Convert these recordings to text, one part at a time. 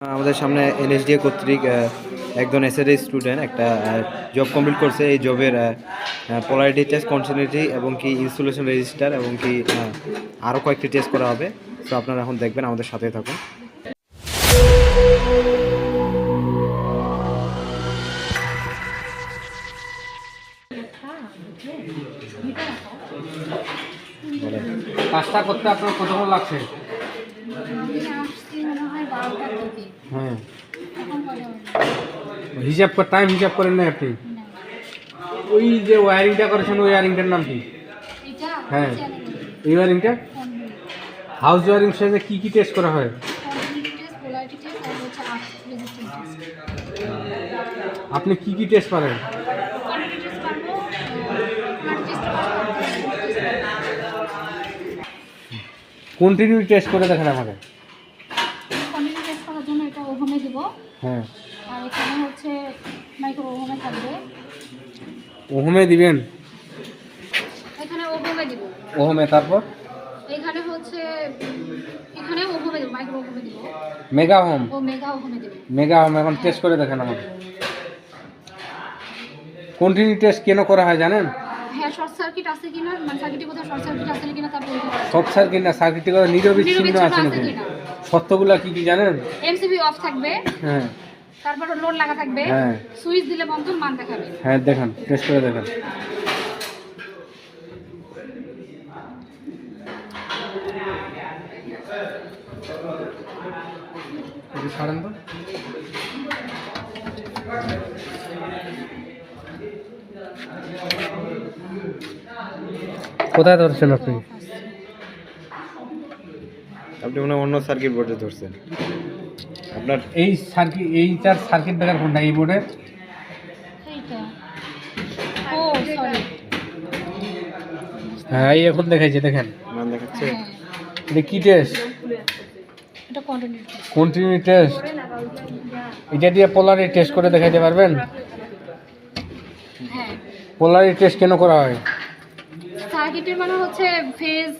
আমাদের সামনে এনএসডিএ কর্তৃক একজন এসএডি স্টুডেন্ট একটা জব কমপ্লিট করছে। এই জবের পোলারিটি টেস্ট কন্টিনিউটি এবং কি ইনস্টলেশন রেজিস্টার এবং কি আরও কয়েকটি টেস্ট করা হবে। তো আপনারা এখন দেখবেন, আমাদের সাথে থাকুন। কাজটা করতে আপনার কতক্ষণ লাগছে? হয়? হিসাব করে টাইম হিসাব করেন না আপনি। ওই যে ওয়ারিংটা করেছেন ওই ওয়ারিংটার নাম কি? হ্যাঁ। এই ওয়ারিংটা হাউস ওয়ারিং সাথে কি কি টেস্ট করা হয়? আপনি কি কি টেস্ট পারেন? কন্টিনিউ টেস্ট করে দেখেন আমাকে কন্টিনিউটি টেস্ট করার জন্য এটা ওভেনে দিব। হ্যাঁ। আর এখানে হচ্ছে মাইক্রো ওভেনে থাকবে। ওহমে দিবেন? এখানে ওভেনে দিব। ওহমে তারপর? এখানে হচ্ছে এখানে ওভেনে দিব মাইক্রো ওভেনে দিব। মেগা হোম ও মেগা ওভেনে দিব। মেগা হোম এখন টেস্ট করে দেখেন আমাকে। কন্টিনিউ টেস্ট কেন করা হয় জানেন? হ্যাঁ শর্ট সার্কিট আছে কিনা? মানে সার্কিটে কোথাও শর্ট সার্কিট আছে কিনা তারপর সব সার্কিট না সার্কিটে নিরবিচ্ছিন্ন নিরবিচ্ছিন্ন আছে নাকি? কিনা? কি কি জানেন? এমসিবি অফ থাকবে। হ্যাঁ। তারপর লোড লাগা থাকবে। হ্যাঁ। সুইচ দিলে বন্ধ মান দেখাবে। হ্যাঁ দেখেন টেস্ট করে দেখেন। ছাড়েন তো। কোথায় ধরছেন আপনি? আপনি মনে অন্য সার্কিট বোর্ডে ধরছেন। আপনার এই সার্কিট এইটার সার্কিট ব্রেকার কোনটা এই বোর্ডের সরি হ্যাঁ এই এখন দেখাইছে দেখেন। মান দেখাচ্ছে? হ্যাঁ। এটা কি টেস্ট এটা কন্টিনিউ কন্টিনিউ টেস্ট এটা দিয়ে পোলারি টেস্ট করে দেখাইতে পারবেন? হ্যাঁ। পোলারি টেস্ট কেন করা হয়? সার্কিটের মানে হচ্ছে ফেজ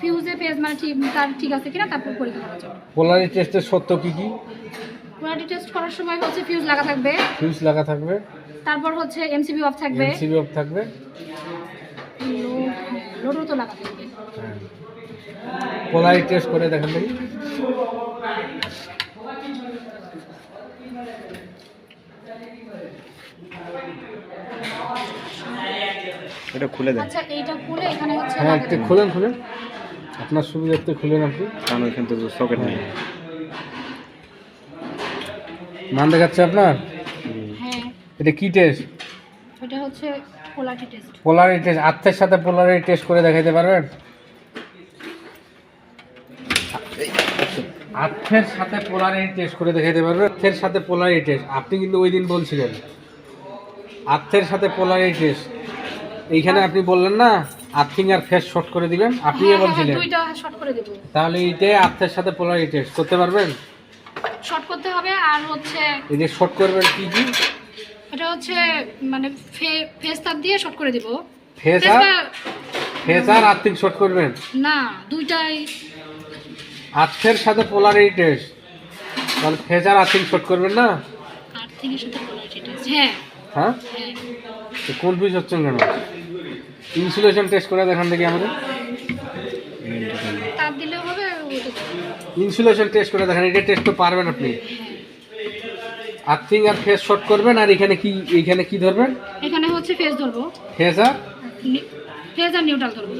ফিউজে ফেজ মানে ঠিক তার ঠিক আছে কিনা তারপর পরীক্ষা করা যাবে। পোলারি টেস্টের সত্য কি কি? কোয়ালিটি টেস্ট করার সময় হচ্ছে ফিউজ লাগা থাকবে। ফিউজ লাগা থাকবে। তারপর হচ্ছে এমসিবি অফ থাকবে। এমসিবি অফ থাকবে। লোডও তো লাগা থাকবে পোলারি টেস্ট করে দেখেন দেখি। এটা খুলে দেন। আচ্ছা এইটা খুলে এখানে হচ্ছে হ্যাঁ একটু খুলেন খুলেন। আপনার সুবিধার্থে খুলেন আপনি। কারণ ওইখান তো সকেট নেই। মান দেখাচ্ছে আপনার? হ্যাঁ। এটা কি টেস্ট এটা হচ্ছে কোয়ালিটি টেস্ট পোলারি টেস্ট আর্থের সাথে পোলারি টেস্ট করে দেখাইতে পারবেন? আর্থের সাথে পোলারি টেস্ট করে দেখাইতে পারবেন? আর্থের সাথে পোলারি টেস্ট আপনি কিন্তু ওই দিন বলছিলেন। আর্থের সাথে পোলারি টেস্ট এইখানে আপনি বললেন না আর্থিং আর ফেস শর্ট করে দিবেন। আপনি হ্যাঁ, হ্যাঁ, বলছিলেন দুইটা শর্ট করে দেব। তাহলে এইটাই আর্থের সাথে পোলারি টেস্ট করতে পারবেন? শর্ট করতে হবে আর হচ্ছে এই যে শর্ট করবেন কি কি? এটা হচ্ছে মানে ফেস তার দিয়ে শর্ট করে দেব। ফেস আর? ফেস আর আর্থিং শর্ট করবেন? না দুইটাই। আর্থের সাথে পোলারি টেস্ট তাহলে ফেস আর আর্থিং শর্ট করবেন না? আর্থিংয়ের সাথে কোয়ালিটি টেস্ট হ্যাঁ। হ্যাঁ? হ্যাঁ। কনফিউজ হচ্ছেন কেন? ইনসুলেশন টেস্ট করে দেখান দেখি আমাদের। তাপ দিলেও হবে ইনসুলেশন টেস্ট করে দেখান এটা টেস্ট তো পারবেন আপনি। আর্থিং আর ফেস শর্ট করবেন আর এখানে কি এইখানে কি ধরবেন? এখানে হচ্ছে ফেস ধরবো। ফেস আর ফেজ আর নিউট্রাল ধরবো।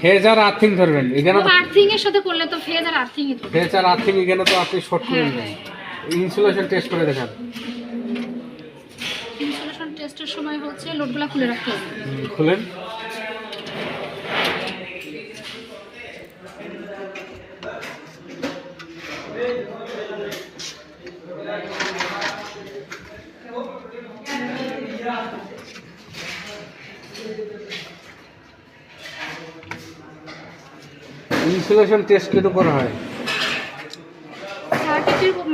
ফেস আর আর্থিং ধরবেন এখানে তো আর্থিং এর সাথে করলে তো ফেজ আর আর্থিং ফেস আর আর্থিং এখানে তো আপনি শর্ট করে নেবেন ইনসুলেশন টেস্ট করে দেখান। টেস্টের সময় হচ্ছে লোডগুলো খুলে রাখতে হবে। খুলেন। ইনসুলেশন টেস্ট কেন করা হয়?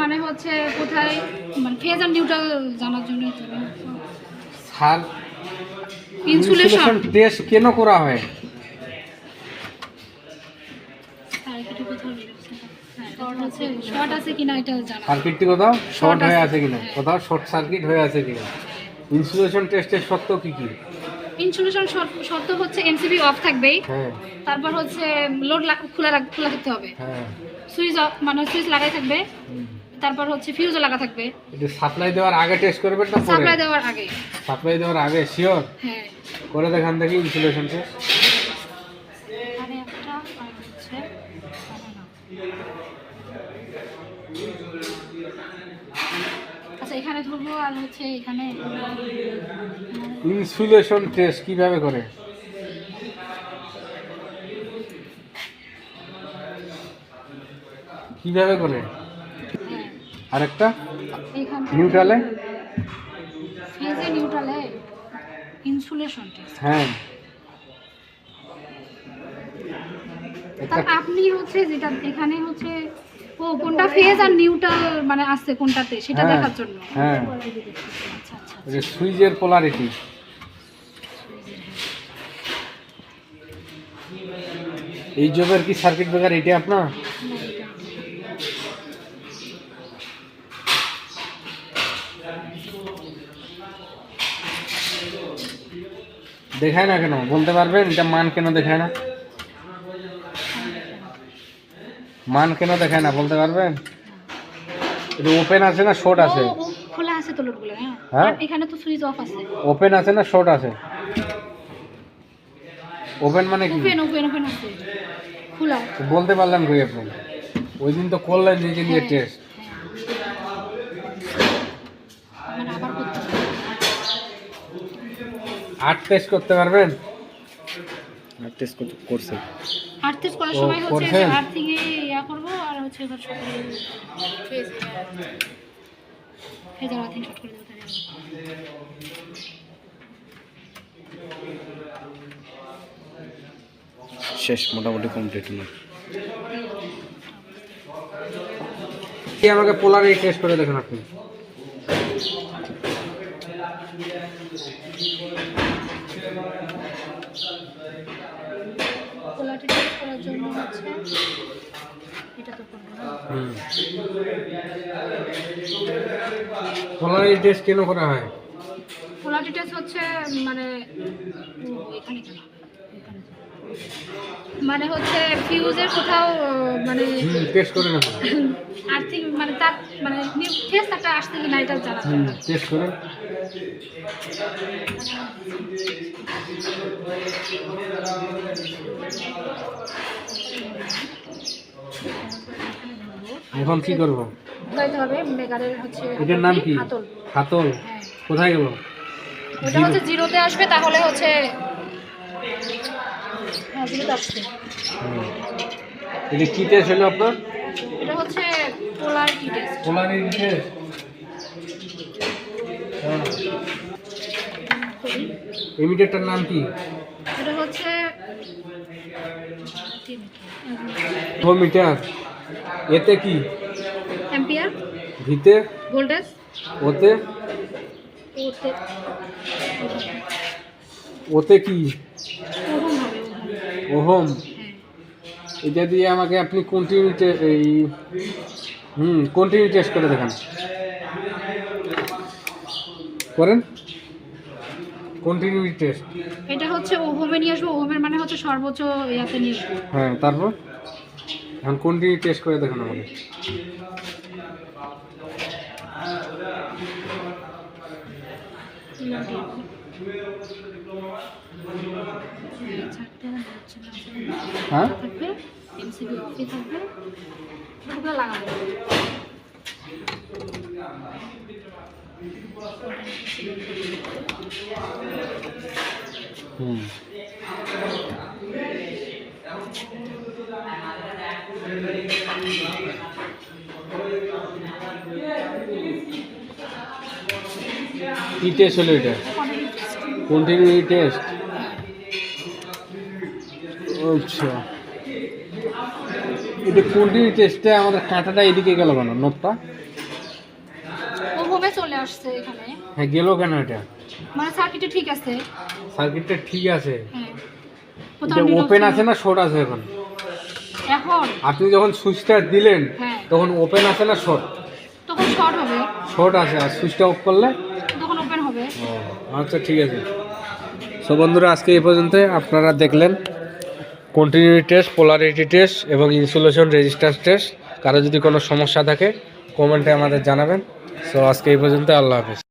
মানে হচ্ছে কোথায় মানে ফেজ আর নিউট্রাল জানার জন্য সার ইনসুলেশন। টেস্ট কেন করা হয়? কোথাও শর্ট সার্কিটটি কোথাও? হয়ে আছে। কিনা। কোথাও শর্ট সার্কিট হয়ে আছে কিনা? ইনসুলেশন টেস্টের কি কি? ইনসুলেশন শর্ত হচ্ছে এনসিবি অফ থাকবেই। হ্যাঁ। তারপর হচ্ছে লোড খোলা খোলা থাকতে হবে। হ্যাঁ। সুইচ অফ মানে সুইচ লাগাই থাকবে। তারপর হচ্ছে ফিউজও লাগা থাকবে। এটা সাপ্লাই দেওয়ার আগে টেস্ট করবেন না পরে? সাপ্লাই দেওয়ার আগে। সাপ্লাই দেওয়ার আগে শিওর হ্যাঁ। করে দেখান দেখি ইনসুলেশন না। আচ্ছা এখানে ধরবো আর হচ্ছে এখানে ইনসুলেশন টেস্ট কীভাবে করে? কীভাবে করে? হ্যাঁ আরেকটা? এখানে নিউট্রালে? ফেজে নিউট্রালে ইনসুলেশন টেস্ট হ্যাঁ। তা আপনি হচ্ছে যেটা এখানে হচ্ছে ও কোনটা ফেজ আর নিউট্রাল মানে আছে কোনটাতে? সেটা হ্যাঁ, দেখার জন্য। হ্যাঁ। আচ্ছা আচ্ছা। সুইচের পোলারিটি এই জবের কি সার্কিট ব্রেকার এটা আপনার? দেখায় না কেন? বলতে পারবেন এটা মান কেন দেখায় না? মান কেন দেখায় না? বলতে পারবেন এটা ওপেন আছে না শর্ট আছে? খোলা আছে তো লোডগুলো হ্যাঁ। হ্যাঁ? এখানে তো সুইচ অফ আছে। ওপেন আছে না শর্ট আছে? ওপেন মানে কি? ওপেন ওপেন ওপেন আছে। খোলা। বলতে পারলাম কই আপনি? ওই দিন তো করলেন নিজে নিয়ে হ্যাঁ, টেস্ট হ্যাঁ। মানে আবার করতে হবে। আট টেস্ট করতে পারবেন? টেস্ট করছে। আর্থিস করার সময় হচ্ছে? আর্থিং এ ইয়া করব আর হচ্ছে এবার সকালে ফেজ ফেজ আর্থিং শর্ট করে দেবো শেষ মোটামুটি কমপ্লিট না কি আমাকে পোলারি টেস্ট করে দেখেন আপনি? কোলাটি টেস্ট করার জন্য হচ্ছে? এটা তো করব না। পোলারি টেস্ট কেন করা হয়? কোলাটি টেস্ট হচ্ছে মানে এখানে কেন মানে হচ্ছে ফিউজের কোথাও মানে টেস্ট করে না মানে তার মানে টেস্ট একটা আসছে কিনা এটা জানা টেস্ট করে। এখন কি করব? ঢুকাইতে হবে মেগারের হচ্ছে এটার নাম কি? হাতল। হাতল? হ্যাঁ। কোথায় গেল ওটা হচ্ছে জিরোতে আসবে তাহলে হচ্ছে হ্যাঁ জিরোতে আসছে। এটা কি টেস্ট হলো আপনার? এটা হচ্ছে পোলারিটি টেস্ট টেস্ট নাম কি? এটা হচ্ছে মিটার। এতে কি? অ্যাম্পিয়ার ভিতে? ভোল্টেজ ওতে? ওতে। ওতে কি? ওহম। ওহম। এটা দিয়ে আমাকে আপনি কন্টিনিউ এই হুম কন্টিনিউ টেস্ট করে দেখান। করেন। কন্টিনিউ টেস্ট এটা হচ্ছে ওহমে নিয়ে আসব ওহমের মানে হচ্ছে সর্বোচ্চ ইয়াতে নিয়ে আসব। হ্যাঁ তারপর? এখন কন্টিনিউ টেস্ট করে দেখান আমাকে। হচ্ছে না হ্যাঁ? থাকবে এমসিবি অফে থাকবে ওগুলো লাগাবো। হুম। কি টেস্ট এটা? কন্টিনিউ টেস্ট আচ্ছা। এটা কন্টিনিউ টেস্টে আমাদের কাঁটাটা এদিকে গেল কেন? নোটটা? ওহমে চলে আসছে এখানে। হ্যাঁ গেল কেন এটা? মানে সার্কিটে ঠিক আছে। সার্কিটটা ঠিক আছে। হ্যাঁ। এটা ওপেন আছে না শর্ট আছে এখন? এখন। আপনি যখন সুইচটা দিলেন হ্যাঁ। তখন ওপেন আছে না শর্ট তখন শর্ট হবে। শর্ট আছে আর সুইচটা অফ করলে? তখন ওপেন হবে। আচ্ছা ঠিক আছে। সো বন্ধুরা, আজকে এই পর্যন্ত আপনারা দেখলেন কন্টিনিউটি টেস্ট পোলারিটি টেস্ট এবং ইনসুলেশন রেজিস্ট্যান্স টেস্ট কারও যদি কোনো সমস্যা থাকে কমেন্টে আমাদের জানাবেন। সো আজকে এই পর্যন্ত আল্লাহ হাফেজ।